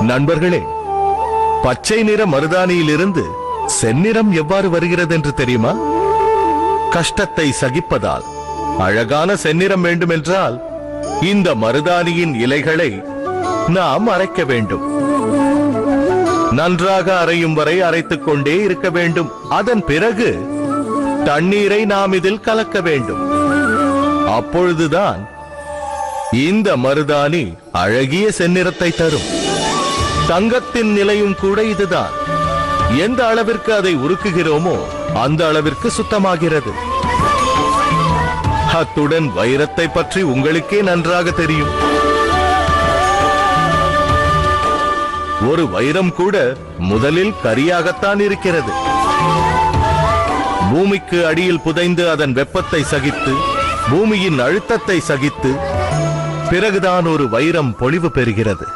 நண்பர்களே பச்சை நிற மருதாணியிலிருந்து செந்நிறம் எவ்வாறு வருகிறது என்று தெரியுமா? கஷ்டத்தை சகிப்பதால். அழகான செந்நிறம் வேண்டுமென்றால் இந்த மருதாணியின் இலைகளை நாம் அரைக்க வேண்டும். நன்றாக அரையும் வரை அரைத்துக் கொண்டே இருக்க வேண்டும். அதன் பிறகு தண்ணீரை நாம் இதில் கலக்க வேண்டும். அப்பொழுதுதான் இந்த மருதாணி அழகிய செந்நிறத்தை தரும். தங்கத்தின் நிலையும் கூட இதுதான். எந்த அளவிற்கு அதை உருக்குகிறோமோ அந்த அளவிற்கு சுத்தமாகிறது. அத்துடன் வைரத்தை பற்றி உங்களுக்கே நன்றாக தெரியும். ஒரு வைரம் கூட முதலில் கரியாகத்தான் இருக்கிறது. பூமிக்கு அடியில் புதைந்து அதன் வெப்பத்தை சகித்து பூமியின் அழுத்தத்தை சகித்து பிறகுதான் ஒரு வைரம் பொலிவு பெறுகிறது.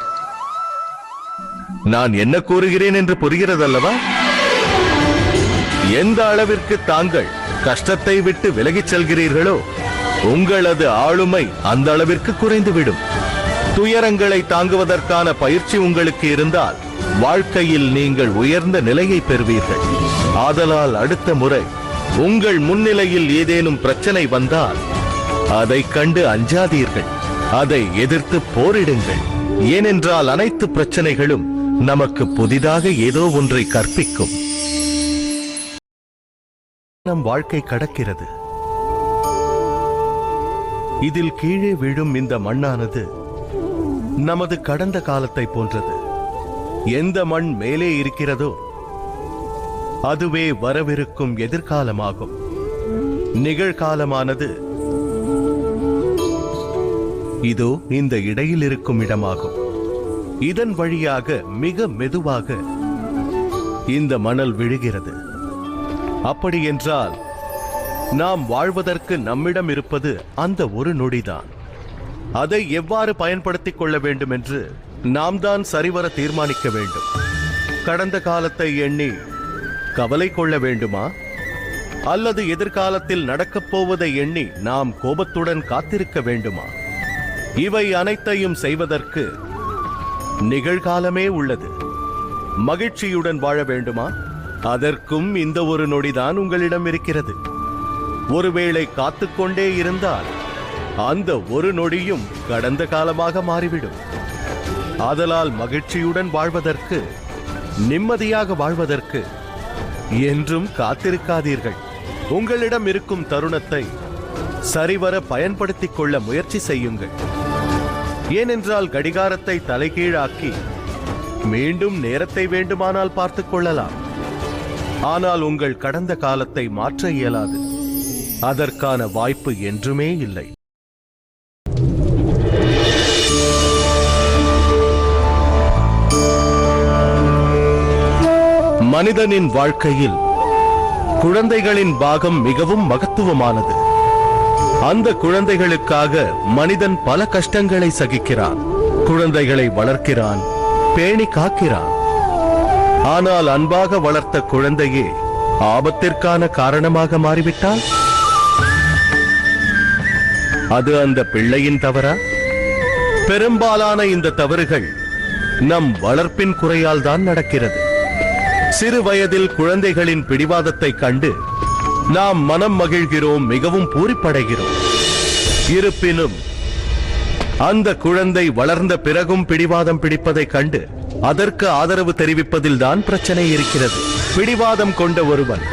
நான் என்ன கூறுகிறேன் என்று புரிகிறதல்லவா? எந்த அளவிற்கு தாங்கள் கஷ்டத்தை விட்டு விலகிச் செல்கிறீர்களோ உங்களது ஆளுமை அந்த அளவிற்கு குறைந்துவிடும். துயரங்களை தாங்குவதற்கான பயிற்சி உங்களுக்கு இருந்தால் வாழ்க்கையில் நீங்கள் உயர்ந்த நிலையை பெறுவீர்கள். ஆதலால் அடுத்த முறை உங்கள் முன்னிலையில் ஏதேனும் பிரச்சனை வந்தால் அதை கண்டு அஞ்சாதீர்கள். அதை எதிர்த்து போரிடுங்கள். ஏனென்றால் அனைத்து பிரச்சனைகளும் நமக்கு புதிதாக ஏதோ ஒன்றை கற்பிக்கும். நம் வாழ்க்கை கடக்கிறது. இதில் கீழே விழும் இந்த மண்ணானது நமது கடந்த காலத்தை போன்றது. எந்த மண் மேலே இருக்கிறதோ அதுவே வரவிருக்கும் எதிர்காலமாகும். நிகழ்காலமானது இதோ இந்த இடையில் இருக்கும் இடமாகும். இதன் வழியாக மிக மெதுவாக இந்த மணல் விழுகிறது. அப்படி என்றால் நாம் வாழ்வதற்கு நம்மிடம் இருப்பது அந்த ஒரு நொடிதான். அதை எவ்வாறு பயன்படுத்திக் கொள்ள வேண்டும் என்று நாம் தான் சரிவர தீர்மானிக்க வேண்டும். கடந்த காலத்தை எண்ணி கவலை கொள்ள வேண்டுமா? அல்லது எதிர்காலத்தில் நடக்கப் போவதை எண்ணி நாம் கோபத்துடன் காத்திருக்க வேண்டுமா? இவை அனைத்தையும் செய்வதற்கு நிகழ்காலமே உள்ளது. மகிழ்ச்சியுடன் வாழ வேண்டுமா? அதற்கும் இந்த ஒரு நொடிதான் உங்களிடம் இருக்கிறது. ஒருவேளை காத்துக்கொண்டே இருந்தால் அந்த ஒரு நொடியும் கடந்த காலமாக மாறிவிடும். ஆதலால் மகிழ்ச்சியுடன் வாழ்வதற்கு நிம்மதியாக வாழ்வதற்கு என்றும் காத்திருக்காதீர்கள். உங்களிடம் இருக்கும் தருணத்தை சரிவர பயன்படுத்திக் கொள்ள முயற்சி செய்யுங்கள். ஏனென்றால் கடிகாரத்தை தலைகீழாக்கி மீண்டும் நேரத்தை வேண்டுமானால் பார்த்துக் கொள்ளலாம். ஆனால் உங்கள் கடந்த காலத்தை மாற்ற இயலாது. அதற்கான வாய்ப்பு என்றுமே இல்லை. மனிதனின் வாழ்க்கையில் குழந்தைகளின் பாகம் மிகவும் மகத்துவமானது. அந்த குழந்தைகளுக்காக மனிதன் பல கஷ்டங்களை சகிக்கிறான் குழந்தைகளை வளர்க்கிறான் பேணி காக்கிறான். ஆனால் அன்பாக வளர்த்த குழந்தையே ஆபத்திற்கான காரணமாக மாறிவிட்டால் அது அந்த பிள்ளையின் தவறா? பெரும்பாலான இந்த தவறுகள் நம் வளர்ப்பின் குறையால் தான் நடக்கிறது. சிறு வயதில் குழந்தைகளின் பிடிவாதத்தை கண்டு நாம் மனம் மகிழ்கிறோம் மிகவும் பூரிப்படைகிறோம். இருப்பினும் அந்த குழந்தை வளர்ந்த பிறகும் பிடிவாதம் பிடிப்பதைக் கண்டு அதற்கு ஆதரவு தெரிவிப்பதில் தான் பிரச்சனை இருக்கிறது. பிடிவாதம் கொண்ட ஒருவன்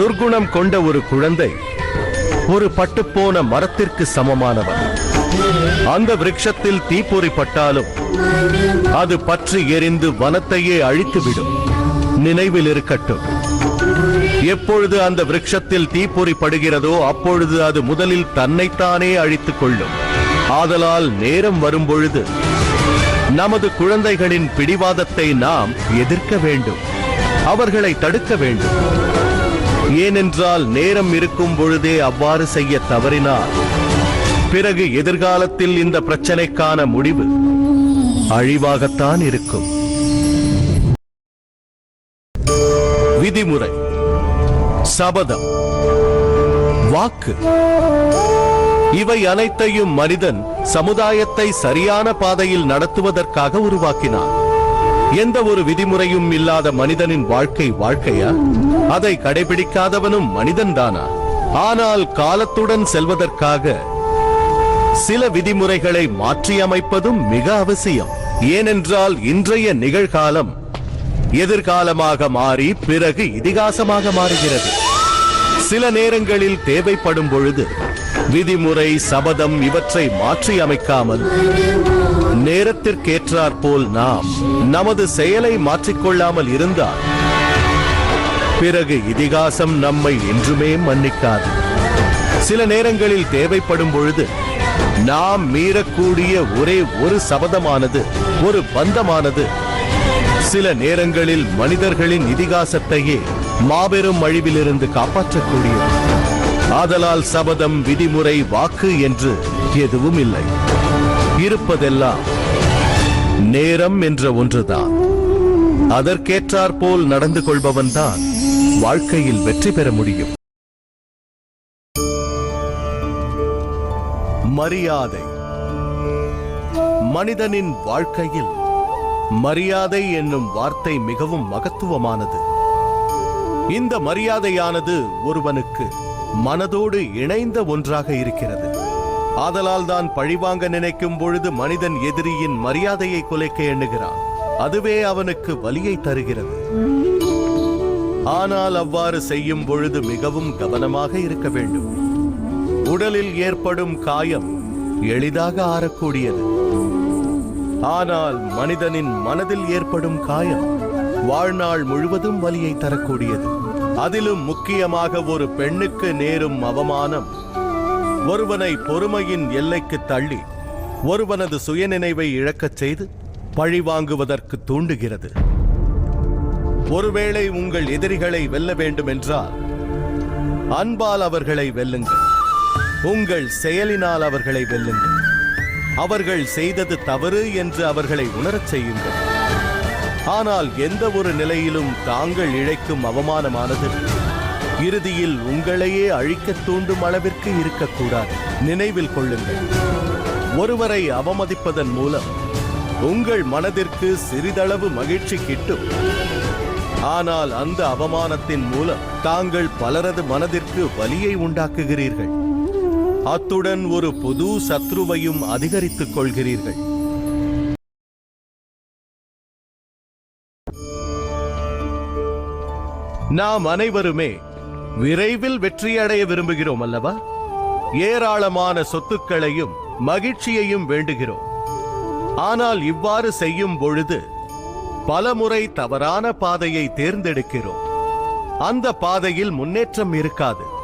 துர்குணம் கொண்ட ஒரு குழந்தை ஒரு பட்டுப்போன மரத்திற்கு சமமானவன். அந்த விருட்சத்தில் தீப்பொறி பட்டாலும் அது பற்றி எரிந்து வனத்தையே அழித்துவிடும். நினைவில் இருக்கட்டும் எப்பொழுது அந்த விரக்ஷத்தில் தீப்பொறி படுகிறதோ அப்பொழுது அது முதலில் தன்னைத்தானே அழித்துக் கொள்ளும். ஆதலால் நேரம் வரும்பொழுது நமது குழந்தைகளின் பிடிவாதத்தை நாம் எதிர்க்க வேண்டும். அவர்களை தடுக்க வேண்டும். ஏனென்றால் நேரம் இருக்கும் பொழுதே அவ்வாறு செய்ய தவறினால் பிறகு எதிர்காலத்தில் இந்த பிரச்சனைக்கான முடிவு அழிவாகத்தான் இருக்கும். விதிமுறை சபதம். வாக்கு. இவை அனைத்தையும் மனிதன் சமுதாயத்தை சரியான பாதையில் நடத்துவதற்காக உருவாக்கினான். எந்த ஒரு விதிமுறையும் இல்லாத மனிதனின் வாழ்க்கை வாழ்க்கையா? அதை கடைபிடிக்காதவனும் மனிதன்தானா ஆனால் காலத்துடன் செல்வதற்காக சில விதிமுறைகளை மாற்றியமைப்பதும் மிக அவசியம். ஏனென்றால் இன்றைய நிகழ்காலம் எதிர்காலமாக மாறி பிறகு இதிகாசமாக மாறுகிறது. சில நேரங்களில் தேவைப்படும் பொழுது விதிமுறை சபதம் இவற்றை மாற்றி அமைக்காமல் நேரத்திற்கேற்றாற்போல் நாம் நமது செயலை மாற்றிக்கொள்ளாமல் இருந்தால் பிறகு இதிகாசம் நம்மை என்றுமே மன்னிக்காது. சில நேரங்களில் தேவைப்படும் பொழுது நாம் மீறக்கூடிய ஒரே ஒரு சபதமானது ஒரு பந்தமானது சில நேரங்களில் மனிதர்களின் இதிகாசத்தையே மாபெரும் அழிவிலிருந்து காப்பாற்றக்கூடியது. ஆதலால் சபதம் விதிமுறை வாக்கு என்று எதுவும் இல்லை. இருப்பதெல்லாம் நேரம் என்ற ஒன்றுதான். அதற்கேற்றாற்போல் நடந்து கொள்பவன்தான் வாழ்க்கையில் வெற்றி பெற முடியும். மரியாதை. மனிதனின் வாழ்க்கையில் மரியாதை என்னும் வார்த்தை மிகவும் மகத்துவமானது. இந்த மரியாதையானது ஒருவனுக்கு மனதோடு இணைந்த ஒன்றாக இருக்கிறது. ஆதலால் தான் பழிவாங்க நினைக்கும் பொழுது மனிதன் எதிரியின் மரியாதையை குலைக்க எண்ணுகிறான். அதுவே அவனுக்கு வலியை தருகிறது. ஆனால் அவ்வாறு செய்யும் பொழுது மிகவும் கவனமாக இருக்க வேண்டும். உடலில் ஏற்படும் காயம் எளிதாக ஆறக்கூடியது. ஆனால் மனிதனின் மனதில் ஏற்படும் காயம் வாழ்நாள் முழுவதும் வலியை தரக்கூடியது. அதிலும் முக்கியமாக ஒரு பெண்ணுக்கு நேரும் அவமானம். ஒருவனை பொறுமையின் எல்லைக்கு தள்ளி ஒருவனது சுயநினைவை இழக்கச் செய்து பழி வாங்குவதற்கு தூண்டுகிறது. ஒருவேளை உங்கள் எதிரிகளை வெல்ல வேண்டும் என்றால் அன்பால் அவர்களை வெல்லுங்கள். உங்கள் செயலினால் அவர்களை வெல்லுங்கள். அவர்கள் செய்தது தவறு என்று அவர்களை உணரச் செய்யுங்கள். ஆனால் எந்த ஒரு நிலையிலும் தாங்கள் இழைக்கும் அவமானமானது. இறுதியில் உங்களையே அழிக்கத் தூண்டும் அளவிற்கு இருக்கக்கூடாது. நினைவில் கொள்ளுங்கள். ஒருவரை அவமதிப்பதன் மூலம் உங்கள் மனதிற்கு சிறிதளவு மகிழ்ச்சி கிட்டும். ஆனால் அந்த அவமானத்தின் மூலம் தாங்கள் பலரது மனதிற்கு வலியை உண்டாக்குகிறீர்கள். அத்துடன் ஒரு புது சத்ருவையும் அதிகரித்துக் கொள்கிறீர்கள். நாம் அனைவருமே விரைவில் வெற்றியடைய விரும்புகிறோம் அல்லவா? ஏராளமான சொத்துக்களையும் மகிழ்ச்சியையும் வேண்டுகிறோம். ஆனால் இவ்வாறு செய்யும் பொழுது பலமுறை தவறான பாதையை தேர்ந்தெடுக்கிறோம். அந்த பாதையில் முன்னேற்றம் இருக்காது.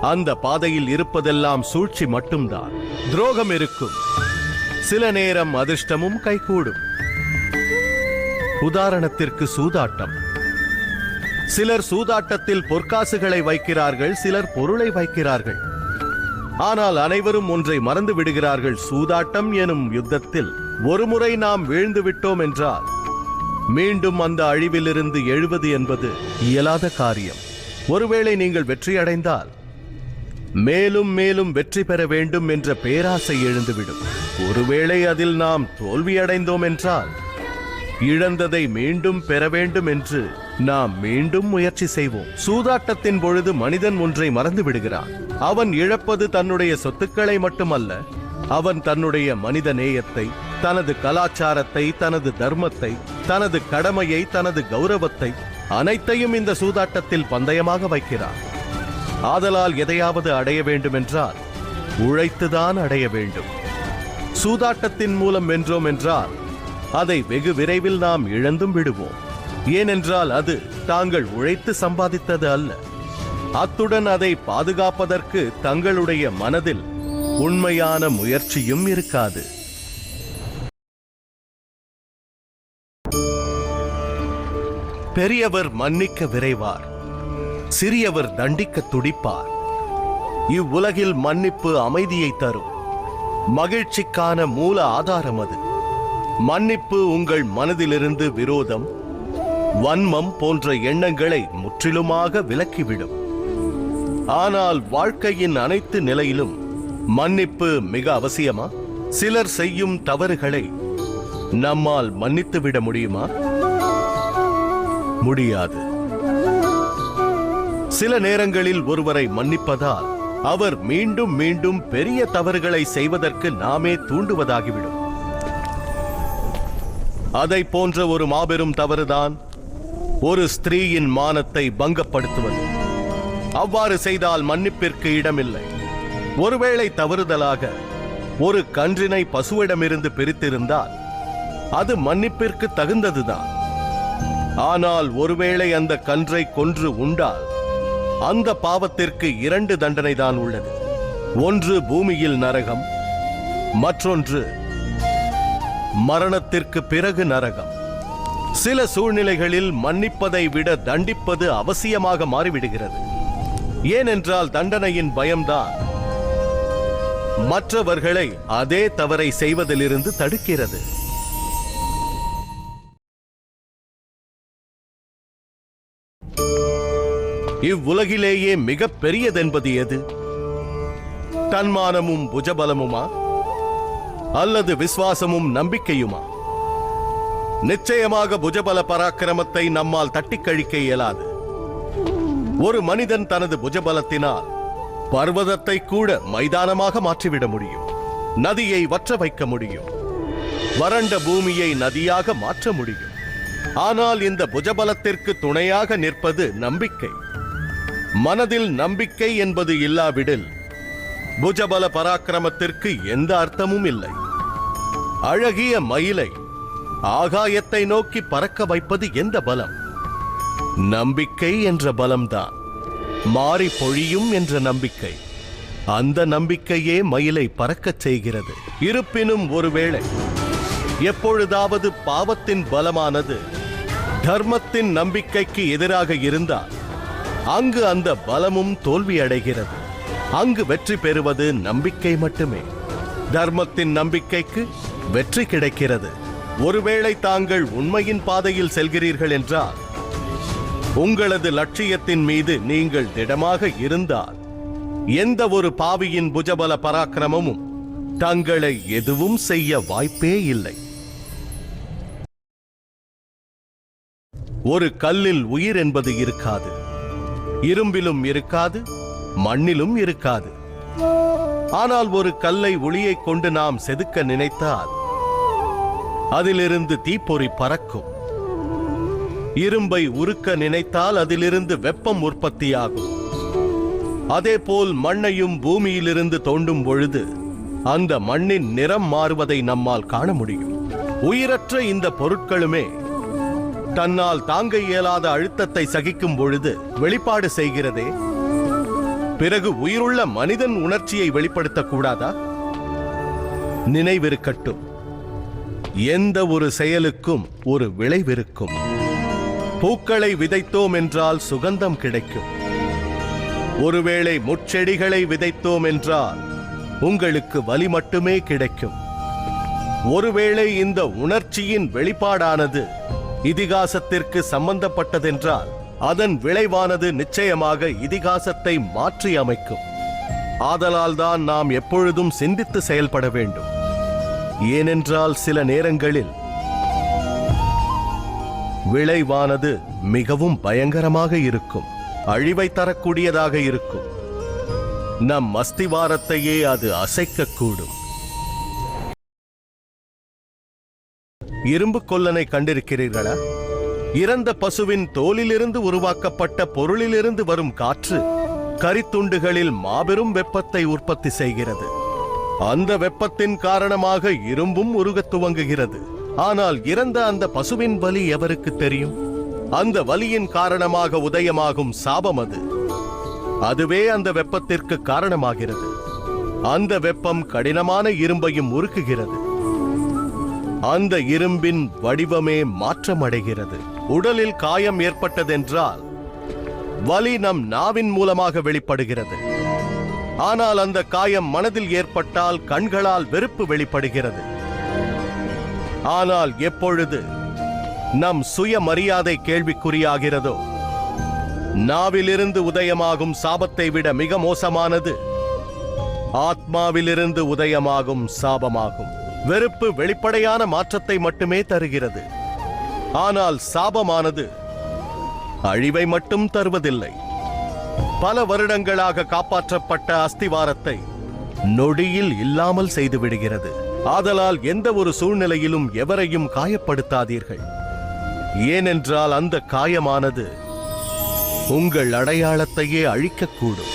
அந்த பாதையில் இருப்பதெல்லாம் சூழ்ச்சி மட்டும்தான். துரோகம் இருக்கும். சில நேரம் அதிர்ஷ்டமும் கைகூடும். உதாரணத்திற்கு சூதாட்டம். சிலர் சூதாட்டத்தில் பொற்காசுகளை வைக்கிறார்கள் சிலர் பொருளை வைக்கிறார்கள். ஆனால் அனைவரும் ஒன்றை மறந்து விடுகிறார்கள் சூதாட்டம் எனும் யுத்தத்தில். ஒருமுறை நாம் வீழ்ந்து விட்டோம் என்றால் மீண்டும் அந்த அழிவிலிருந்து எழுவது என்பது இயலாத காரியம். ஒருவேளை நீங்கள் வெற்றியடைந்தால் மேலும் மேலும் வெற்றி பெற வேண்டும் என்ற பேராசை எழுந்துவிடும். ஒருவேளை அதில் நாம் தோல்வியடைந்தோம் என்றால் இழந்ததை மீண்டும் பெற வேண்டும் என்று நாம் மீண்டும் முயற்சி செய்வோம். சூதாட்டத்தின் பொழுது மனிதன் ஒன்றை மறந்து விடுகிறான். அவன் இழப்பது தன்னுடைய சொத்துக்களை மட்டுமல்ல அவன் தன்னுடைய மனித நேயத்தை தனது கலாச்சாரத்தை தனது தர்மத்தை தனது கடமையை தனது கௌரவத்தை அனைத்தையும் இந்த சூதாட்டத்தில் பந்தயமாக வைக்கிறான். ஆதலால் எதையாவது அடைய வேண்டும் என்றால் உழைத்துதான் அடைய வேண்டும். சூதாட்டத்தின் மூலம் வென்றோம் என்றால் அதை வெகு விரைவில் நாம் இழந்தும் விடுவோம். ஏனென்றால் அது தாங்கள் உழைத்து சம்பாதித்தது அல்ல. அத்துடன் அதை பாதுகாப்பதற்கு தங்களுடைய மனதில் உண்மையான முயற்சியும் இருக்காது. பெரியவர் மன்னிக்க விரைவார். சிறியவர் தண்டிக்க துடிப்பார். இவ்வுலகில் மன்னிப்பு அமைதியை தரும். மகிழ்ச்சிக்கான மூல ஆதாரம் அது. மன்னிப்பு உங்கள் மனதிலிருந்து விரோதம் வன்மம் போன்ற எண்ணங்களை முற்றிலுமாக விலக்கிவிடும். ஆனால் வாழ்க்கையின் அனைத்து நிலையிலும் மன்னிப்பு மிக அவசியமா? சிலர் செய்யும் தவறுகளை நம்மால் மன்னித்து விட முடியுமா? முடியாது. சில நேரங்களில் ஒருவரை மன்னிப்பதால் அவர் மீண்டும் மீண்டும் பெரிய தவறுகளை செய்வதற்கு நாமே தூண்டுவதாகிவிடும். அதை போன்ற ஒரு மாபெரும் தவறுதான் ஒரு ஸ்திரீயின் மானத்தை பங்கப்படுத்துவது. அவ்வாறு செய்தால் மன்னிப்பிற்கு இடமில்லை. ஒருவேளை தவறுதலாக ஒரு கன்றினை பசுவிடமிருந்து பிரித்திருந்தால் அது மன்னிப்பிற்கு தகுந்ததுதான். ஆனால் ஒருவேளை அந்த கன்றை கொன்று உண்டால் அந்த பாவத்திற்கு இரண்டு தண்டனை தான் உள்ளது. ஒன்று பூமியில் நரகம் மற்றொன்று மரணத்திற்கு பிறகு நரகம். சில சூழ்நிலைகளில் மன்னிப்பதை விட தண்டிப்பது அவசியமாக மாறிவிடுகிறது. ஏனென்றால் தண்டனையின் பயம்தான். மற்றவர்களை அதே தவறை செய்வதிலிருந்து தடுக்கிறது. இவ்வுலகிலேயே மிக பெரியதென்பது எது? தன்மானமும் புஜபலமுமா? அல்லது விசுவாசமும் நம்பிக்கையுமா? நிச்சயமாக புஜபல பராக்கிரமத்தை நம்மால் தட்டிக் கழிக்க இயலாது. ஒரு மனிதன் தனது புஜபலத்தினால் பர்வதத்தை கூட மைதானமாக மாற்றிவிட முடியும். நதியை வற்ற வைக்க முடியும். வறண்ட பூமியை நதியாக மாற்ற முடியும். ஆனால் இந்த புஜபலத்திற்கு துணையாக நிற்பது நம்பிக்கை. மனதில் நம்பிக்கை என்பது இல்லாவிடில் புஜபல பராக்கிரமத்திற்கு எந்த அர்த்தமும் இல்லை. அழகிய மயிலை ஆகாயத்தை நோக்கி பறக்க வைப்பது எந்த பலம்? நம்பிக்கை என்ற பலம்தான். மாறி பொழியும் என்ற நம்பிக்கை. அந்த நம்பிக்கையே மயிலை பறக்கச் செய்கிறது. இருப்பினும் ஒருவேளை எப்பொழுதாவது பாவத்தின் பலமானது தர்மத்தின் நம்பிக்கைக்கு எதிராக இருந்தால் அங்கு அந்த பலமும் தோல்வியடைகிறது அங்கு வெற்றி பெறுவது நம்பிக்கை மட்டுமே. தர்மத்தின் நம்பிக்கைக்கு வெற்றி கிடைக்கிறது. ஒருவேளை தாங்கள் உண்மையின் பாதையில் செல்கிறீர்கள் என்றால் உங்களது லட்சியத்தின் மீது நீங்கள் திடமாக இருந்தால் எந்த ஒரு பாவியின் புஜபல பராக்கிரமமும் தங்களை எதுவும் செய்ய வாய்ப்பே இல்லை. ஒரு கல்லில் உயிர் என்பது இருக்காது. இரும்பிலும் இருக்காது மண்ணிலும் இருக்காது. ஆனால் ஒரு கல்லை ஒளியை கொண்டு நாம் செதுக்க நினைத்தால் அதிலிருந்து தீப்பொறி பறக்கும். இரும்பை உருக்க நினைத்தால் அதிலிருந்து வெப்பம் உற்பத்தியாகும். அதேபோல் மண்ணையும் பூமியிலிருந்து தோண்டும் பொழுது அந்த மண்ணின் நிறம் மாறுவதை நம்மால் காண முடியும். உயிரற்ற இந்த பொருட்களுமே தன்னால் தாங்க இயலாத அழுத்தத்தை சகிக்கும் பொழுது வெளிப்பாடு செய்கிறதே? பிறகு உயிருள்ள மனிதன் உணர்ச்சியை வெளிப்படுத்தக் கூடாதா? நினைவிருக்கட்டும். எந்த ஒரு செயலுக்கும் ஒரு விளைவிருக்கும். பூக்களை விதைத்தோம் என்றால் சுகந்தம் கிடைக்கும். ஒருவேளை முச்செடிகளை விதைத்தோம் என்றால் உங்களுக்கு வலி மட்டுமே கிடைக்கும். ஒருவேளை இந்த உணர்ச்சியின் வெளிப்பாடானது இதிகாசத்திற்கு சம்பந்தப்பட்டதென்றால் அதன் விளைவானது நிச்சயமாக இதிகாசத்தை மாற்றி அமைக்கும் ஆதலால்தான் நாம் எப்பொழுதும் சிந்தித்து செயல்பட வேண்டும். ஏனென்றால் சில நேரங்களில் விளைவானது மிகவும் பயங்கரமாக இருக்கும். அழிவை தரக்கூடியதாக இருக்கும். நம் அஸ்திவாரத்தையே அது அசைக்கக்கூடும். இரும்பு கொல்லனை கண்டிருக்கிறீர்களா? இறந்த பசுவின் தோலிலிருந்து உருவாக்கப்பட்ட பொருளிலிருந்து வரும் காற்று கரித்துண்டுகளில் மாபெரும் வெப்பத்தை உற்பத்தி செய்கிறது. அந்த வெப்பத்தின் காரணமாக இரும்பும் உருகத் துவங்குகிறது. ஆனால் இறந்த அந்த பசுவின் வலி எவருக்கு தெரியும்? அந்த வலியின் காரணமாக உதயமாகும் சாபம் அது. அதுவே அந்த வெப்பத்திற்கு காரணமாகிறது. அந்த வெப்பம் கடினமான இரும்பையும் உருக்குகிறது. அந்த இரும்பின் வடிவமே மாற்றமடைகிறது. உடலில் காயம் ஏற்பட்டதென்றால் வலி நம் நாவின் மூலமாக வெளிப்படுகிறது. ஆனால் அந்த காயம் மனதில் ஏற்பட்டால் கண்களால் வெறுப்பு வெளிப்படுகிறது. ஆனால் எப்பொழுது நம் சுயமரியாதை கேள்விக்குறியாகிறதோ நாவிலிருந்து உதயமாகும் சாபத்தை விட மிக மோசமானது ஆத்மாவிலிருந்து உதயமாகும் சாபமாகும். வெறுப்பு வெளிப்படையான மாற்றத்தை மட்டுமே தருகிறது. ஆனால் சாபமானது அழிவை மட்டும் தருவதில்லை. பல வருடங்களாக காப்பாற்றப்பட்ட அஸ்திவாரத்தை நொடியில் இல்லாமல் செய்துவிடுகிறது. ஆதலால் எந்த ஒரு சூழ்நிலையிலும் எவரையும் காயப்படுத்தாதீர்கள். ஏனென்றால் அந்த காயமானது உங்கள் அடையாளத்தையே அழிக்கக்கூடும்.